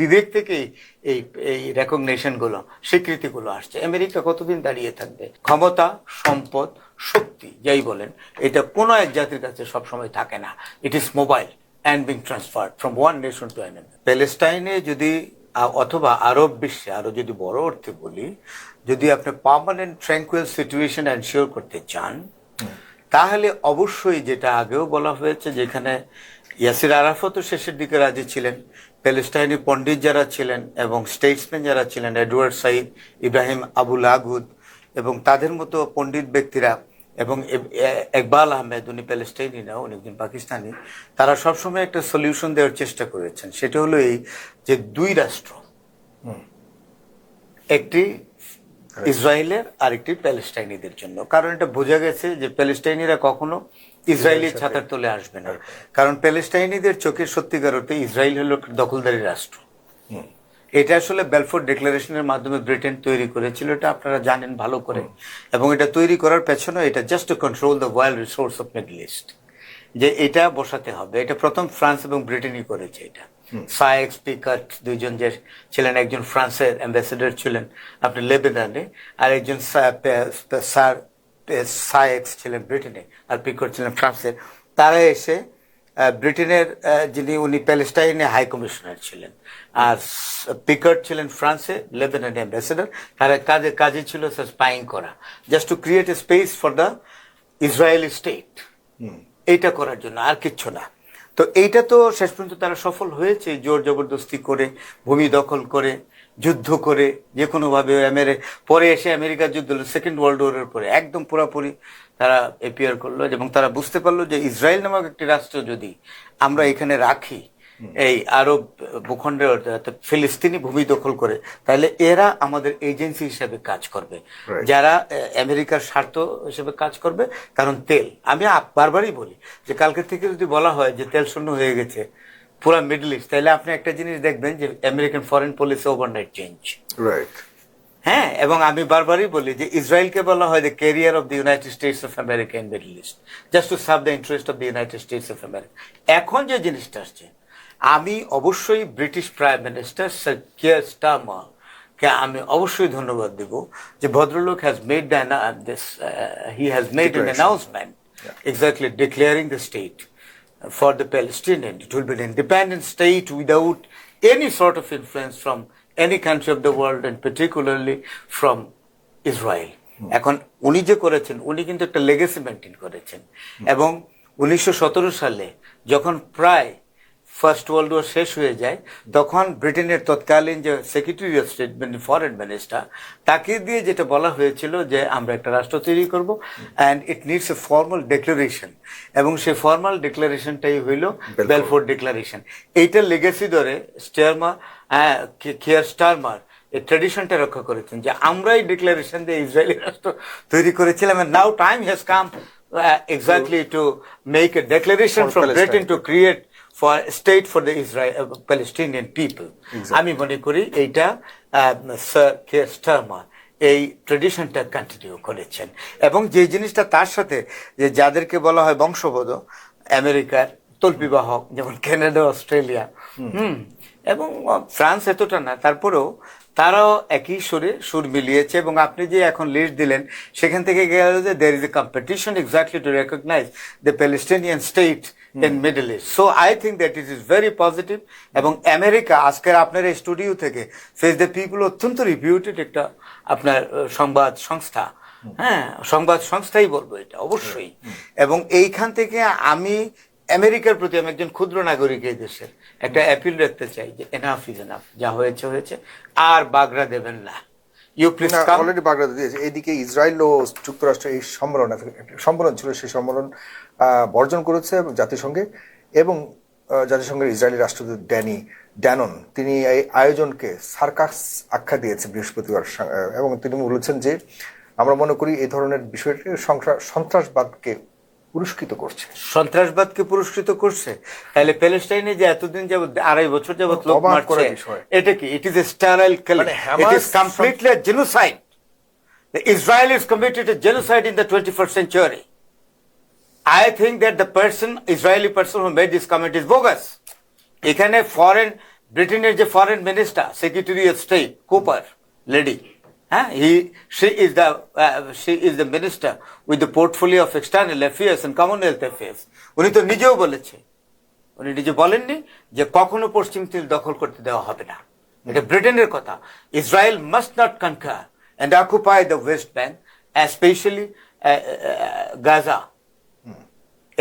বিবেক থেকে এই এই রেকগনেশনগুলো স্বীকৃতিগুলো আসছে। আমেরিকা কতদিন দাঁড়িয়ে থাকবে? ক্ষমতা, সম্পদ, শক্তি, যাই বলেন, এটা কোনো এক জাতির কাছে সবসময় থাকে না। It is mobile and being transfer from one nation to another প্যালেস্টাইনে যদি অথবা আরব বিশ্বে, আরও যদি বড় অর্থে বলি, যদি আপনি পার্মানেন্ট ট্র্যাঙ্কুয়াল সিচুয়েশন এনশিওর করতে চান, তাহলে অবশ্যই যেটা আগেও বলা হয়েছে, যেখানে ইয়াসির আরাফতও শেষের দিকে রাজি ছিলেন প্যালেস্টাইনি পণ্ডিত যারা ছিলেন এবং স্টেটসম্যান যারা ছিলেন Edward Said Ibrahim Abu Lughod এবং তাদের মতো পণ্ডিত ব্যক্তিরা এবং একবাল আহমেদ উনি প্যালেস্টাইনি না উনি একজন পাকিস্তানি তারা সবসময় একটা সলিউশন দেওয়ার চেষ্টা করেছেন। সেটা হলো এই যে দুই রাষ্ট্র একটি ইসরায়েলের আরেকটি প্যালেস্টাইনিদের জন্য। কারণ এটা বোঝা গেছে যে প্যালেস্টাইনিরা কখনো ইসরায়েলি ছাতার তলে আসবে না। কারণ প্যালেস্টাইনিদের চোখে সত্যিকার অর্থে ইসরায়েল হলো দখলদারি রাষ্ট্র। এটা আসলে বেলফোর্ড ডিক্লারেশনের মাধ্যমে ব্রিটেন তৈরি করেছিল। এটা আপনারা জানেন ভালো করে। এবং এটা তৈরি করার পেছনে এটা just to control the wild resource of Middle East যে এটা বসাতে হবে। এটা প্রথম ফ্রান্স এবং ব্রিটেনই করেছে এটা। সায়েক্স পিকার্ট দুইজন যে ছিলেন একজন ফ্রান্সের অ্যাম্বাসেডর ছিলেন আপনি লেবেনানে আর একজন স্যার সায়েক্স ছিলেন ব্রিটেনে আর পিকার্ট ছিলেন ফ্রান্সের। তারা এসে ব্রিটেনের যিনি উনি প্যালেস্টাইনে হাই কমিশনার ছিলেন আর পিকার্ট ছিলেন ফ্রান্সে লেবানন অ্যাম্বাসেডর তারা কাজে কাজে ছিল স্পাইং করা just to create a space for the Israeli state এইটা করার জন্য আর কিচ্ছু না। তো এইটা তো শেষ পর্যন্ত তারা সফল হয়েছে, জোর জবরদস্তি করে, ভূমি দখল করে, যুদ্ধ করে, যে কোনোভাবে আমেরে, পরে এসে আমেরিকার যুদ্ধ হলো সেকেন্ড ওয়ার্ল্ড ওয়ারের পরে একদম পুরাপুরি তারা এপিয়ার করল এবং তারা বুঝতে পারল যে ইসরায়েল নামক একটি রাষ্ট্র যদি আমরা এখানে রাখি এই আরব ভূখণ্ডে ফিলিস্তিনি ভূমি দখল করে তাহলে এরা আমাদের এজেন্সি হিসেবে কাজ করবে। যারা আমেরিকার স্বার্থ হিসেবে কাজ করবে কারণ তেল। আমি বারবারই বলি যে কালকে থেকে যদি বলা হয় যে তেল শূন্য হয়ে গেছে পুরো মিডল ইস্ট তাহলে আপনি একটা জিনিস দেখবেন যে American foreign policy overnight change right হ্যাঁ এবং আমি বারবারই বলি যে ইসরায়েলকে বলা হয় the carrier of the United States of America in Middle East just to serve the interest of the United States of America এখন যে জিনিসটা আসছে আমি অবশ্যই British prime minister sir Keir কে আমি অবশ্যই ধন্যবাদ দেব যে ভদ্রলোক has made this he has made an. Announcement declaring the state for the Palestinian. It will be an independent state without any sort of influence from any country of the world and particularly from Israel. এখন উনি যে করেছেন উনি কিন্তু একটা legacy maintain করেছেন এবং উনিশশো সতেরো সালে যখন প্রায় ফার্স্ট ওয়ার্ল্ড ওয়ার শেষ হয়ে যায় তখন ব্রিটেনের তৎকালীন যে সেক্রেটারি অফ স্টেট মানে ফরেন মিনিস্টার তাকে দিয়ে যেটা বলা হয়েছিল যে আমরা একটা রাষ্ট্র তৈরি করব and it needs a formal declaration এবং সেই ফর্মাল ডিক্লারেশনটাই হইল বেলফোর ডিক্লারেশন এইটা লেগেসি ধরে স্টারমার কেয়ার স্টারমার এই ট্রেডিশনটা রক্ষা করেছেন যে আমরাই ডিক্লারেশন দিয়ে ইসরায়েলি রাষ্ট্র তৈরি করেছিলাম now time has come exactly to make a declaration from Britain to create for state for the Israel Palestinian people আমি মনে করি এইটা স্যার কে স্টারমার এই ট্রেডিশনটা কন্টিনিউ করেছেন। এবং যে জিনিসটা তার সাথে যে যাদেরকে বলা হয় বংশবোধ আমেরিকার তল্পিবাহক যেমন কানাডা অস্ট্রেলিয়া হুম। এবং ফ্রান্স এতটা না তারপরেও তারাও একই সুরে সুর মিলিয়েছে এবং আপনি যে এখন লিস্ট দিলেন সেখান থেকে গেল যে there is a competition exactly to recognize the Palestinian state in Middle East so I think that it is very positive এবং আমেরিকা আজকের আপনার এই স্টুডিও থেকে ফেস দ্য পিপুল অত্যন্ত রিভিউটেড একটা আপনার সংবাদ সংস্থা। হ্যাঁ সংবাদ সংস্থাই বলব এটা অবশ্যই। এবং এইখান থেকে আমি আমেরিকার প্রতি আমি একজন ক্ষুদ্র নাগরিক এই দেশের একটা অ্যাপিল রাখতে চাই যে এনাফ ইজ এনাফ যা হয়েছে হয়েছে। আর বাগড়া দেবেন না। You please come already Baghdad দিয়েছে। এইদিকে ইসরায়েল ও যুক্তরাষ্ট্র এই সম্মেলন সম্মেলন ছিল সেই সম্মেলন বর্জন করেছে জাতিসংঘে এবং জাতিসংঘের ইসরায়েলি রাষ্ট্রদূত ড্যানি ড্যানন তিনি এই আয়োজনকে সার্কাস আখ্যা দিয়েছে বৃহস্পতিবার এবং তিনি বলেছেন যে আমরা মনে করি এই ধরনের বিষয়টি সন্ত্রাসবাদকে পুরস্কৃত করছে। সন্ত্রাসবাদকে পুরস্কৃত করছে? তাহলে প্যালেস্টাইনে যে এতদিন যাবত আড়াই বছর যাবত লোক মারছে এটা কি? ইট ইজ এ স্টারাইল মানে it is completely genocide The Israel is committed a genocide in the 21st century. I think that the person, Israeli person who made this comment is bogus. এখানে foreign ব্রিটেনের যে foreign minister secretary of state Cooper lady হ্যাঁ he she the the she is the minister with the portfolio of external affairs and Commonwealth affairs উনি তো নিজেও বলেছে। উনি নিজে বলেননি যে কখনো পশ্চিম তীর দখল করতে দেওয়া হবে না। এটা ব্রিটেনের কথা। Israel must not conquer and occupy the West Bank specially Gaza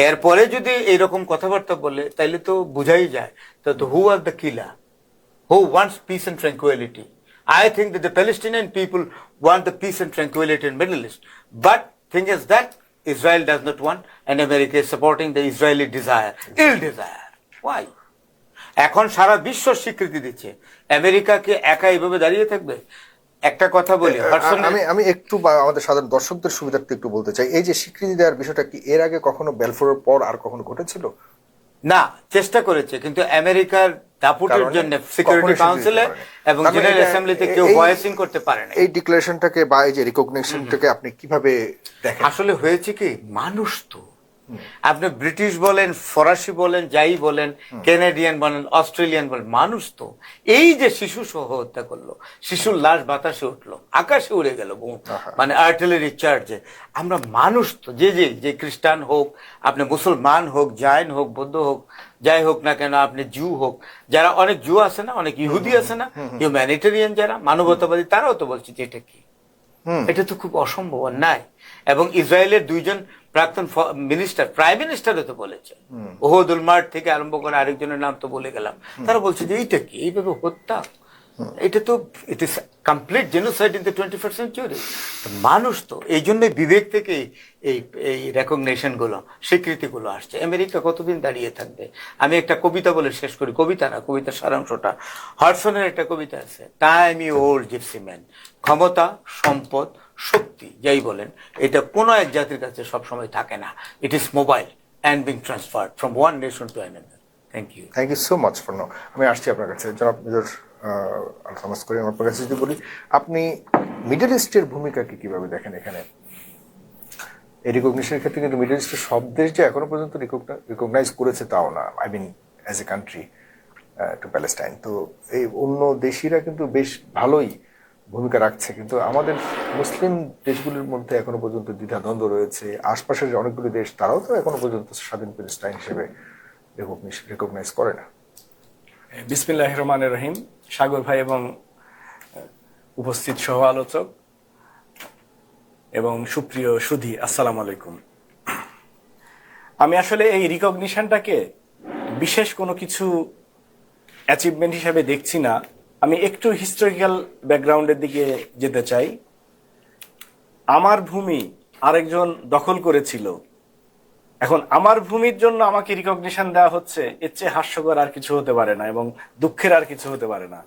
এরপরে যদি এইরকম কথাবার্তা বলে তাহলে তো বোঝাই যায়। তো who are the killer who wants peace and tranquility. I think that the Palestinian people want the peace and tranquility in Middle East. But thing is that Israel does not want and America is supporting the Israeli desire, ill desire. Why? এখন সারা বিশ্ব স্বীকৃতি দিচ্ছে আমেরিকাকে একা এইভাবে দাঁড়িয়ে থাকবে একটা কথা বলি আমি আমি একটু আমাদের সাধারণ দর্শকদের সুবিধার্থে একটু বলতে চাই এই যে স্বীকৃতি দেওয়ার বিষয়টা কি এর আগে কখনো বেলফোরের পর আর কখনো ঘটেছিল না চেষ্টা করেছে কিন্তু আমেরিকার দাপুটের জন্য সিকিউরিটি কাউন্সিলে এবং জেনারেল অ্যাসেম্বলিতে কেউ ভয়েসিং করতে পারে না এই ডিক্লারেশনটাকে বা এই যে রিকগনিশনটাকে আপনি কীভাবে দেখেন? আসলে হয়েছে কি মানুষ তো আপনি ব্রিটিশ বলেন ফরাসি বলেন যাই বলেন কেনেডিয়ান বলেন অস্ট্রেলিয়ান বলেন মানুষ তো। এই যে শিশু সহ হত্যা করল শিশুর লাশ বাতাসে উঠল আকাশে উড়ে গেল। মানে আর্টিলারি চার্জে। আমরা মানুষ তো যে যে যে খ্রিস্টান হোক আপনি মুসলমান হোক জাইন হোক বৌদ্ধ হোক যাই হোক না কেন আপনি জু হোক যারা অনেক জু আছে না অনেক ইহুদি আছে না হিউম্যানিটেরিয়ান যারা মানবতাবাদী তারাও তো বলছে যে এটা কি? এটা তো খুব অসম্ভব অন্যায় এবং ইসরায়েলের দুইজন প্রাক্তন মিনিস্টার প্রাইম মিনিস্টারও তো বলেছে। ওহদুল মার্ট থেকে আরম্ভ করে আরেকজনের নাম তো বলে গেলাম। তারা বলছে যে এইটা কি? এইভাবে হত্যা? এটা তো it is complete genocide in the twenty first century মানুষ তো, এই জন্যই বিবেক থেকে এই এই রেকগনেশন স্বীকৃতিগুলো আসছে। আমেরিকা কতদিন দাঁড়িয়ে থাকবে? আমি একটা কবিতা বলে শেষ করি। কবিতা না, কবিতার সারাংশটা। হডসনের একটা কবিতা আছে time you old gypsy man ক্ষমতা, সম্পদ, শক্তি, যাই বলেন, এটা কোনো এক জাতির কাছে সবসময় থাকে না। It is mobile and being transfer from one nation to another thank you thank you so much for no আমি আসছি আপনার কাছে। জনাব মেজর আলফামাস করি আমার কাছে যদি বলি, আপনি মিডল ইস্টের ভূমিকাকে কীভাবে দেখেন এখানে? এই রিকগনিশনের ক্ষেত্রে কিন্তু মিডল ইস্টের সব দেশ যে এখনও পর্যন্ত রিকগনাইজ করেছে তাও না I mean as a country to Palestine তো এই অন্য দেশিরা কিন্তু বেশ ভালোই ভূমিকা রাখছে, কিন্তু আমাদের মুসলিম দেশগুলির মধ্যে এখনও পর্যন্ত দ্বিধাদ্বন্দ্ব রয়েছে। আশপাশের যে অনেকগুলি দেশ, তারাও তো এখনও পর্যন্ত স্বাধীন প্যালেস্টাইন হিসেবে রিকগনাইজ করে না। বিসমিল্লাহ রহমানের রহিম। সাগর ভাই এবং উপস্থিত সহ আলোচক এবং সুপ্রিয় সুধি, আসসালাম আলাইকুম। আমি আসলে এই রিকগনিশনটাকে বিশেষ কোনো কিছু অ্যাচিভমেন্ট হিসাবে দেখছি না। আমি একটু হিস্টোরিক্যাল ব্যাকগ্রাউন্ডের দিকে যেতে চাই। আমার ভূমি আরেকজন দখল করেছিল। এখন আমার ভূমির জন্য আমাকে রিকগনিশন দেওয়া হচ্ছে, এর চেয়ে হাস্যকর আর কিছু হতে পারে না এবং দুঃখের আর কিছু হতে পারে না।